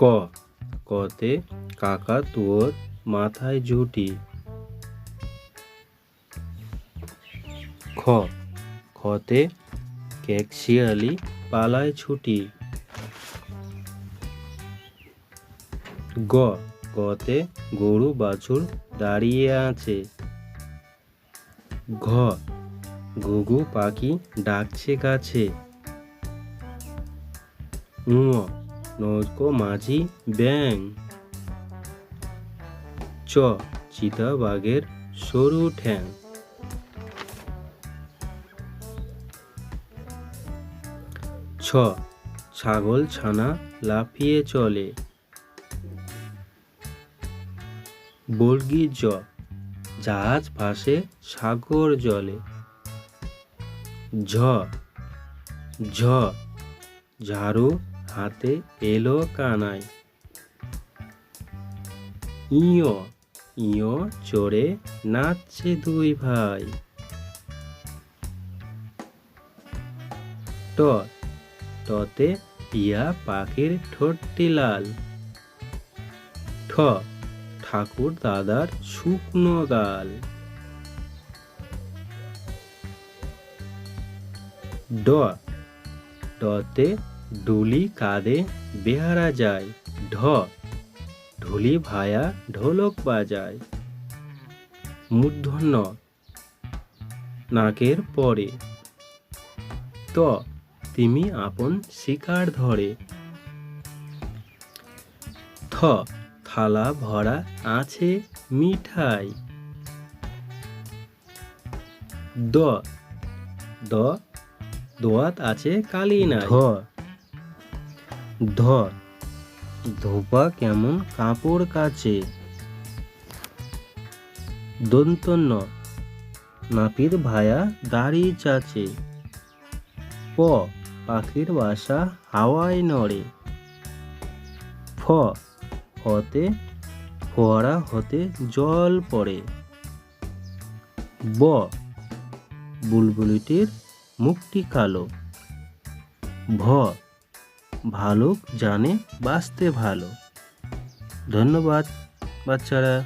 ক, কতে কাকা তোর মাথায় ঝুটি। খ, খতে কেক শিয়ালি পালায় ছুটি। গ, গতে গরু বাছুর দাঁড়িয়ে আছে। ঘ, ঘুঘু পাখি ডাকছে গাছে ঙ নৌকো মাঝি ব্যাং। চ, চিতাবাঘের সরু ঠ্যাং। ছ, ছাগল ছানা লাফিয়ে চলে। বর্গী জ, জাহাজ ভাসে সাগর জলে। ঝ ঝ, ঝাড়ু হাতে এলো কানাই ইয় ইয় চড়ে নাচছে দুই ভাই। ট টতে টিয়া পাখির ঠোঁটটি লাল। ঠ, ঠাকুর দাদার শুকনো গাল। ড ডতে ডুলি কাঁধে বেহারা যায়, ঢ, ঢুলি ভায়া ঢোলক বাজায়। মূর্ধন্য, নাকের পরে। ত, তিমি আপন শিকার ধরে। থ, থালা ভরা আছে মিঠাই। দ দ, দোয়াত আছে কালি না ধ ধোপা কেমন কাপড় কাচে? দন্তন্য, নাপিত ভায়া দাড়ি চাচে। প, পাখির বাসা হাওয়ায় নড়ে। ফ ফতে ফোয়ারা হতে জল পড়ে। ব, বুলবুলিটির মুখটি কালো। ভ ভালুক জানে বাঁচতে ভালো। ধন্যবাদ বাচ্চারা।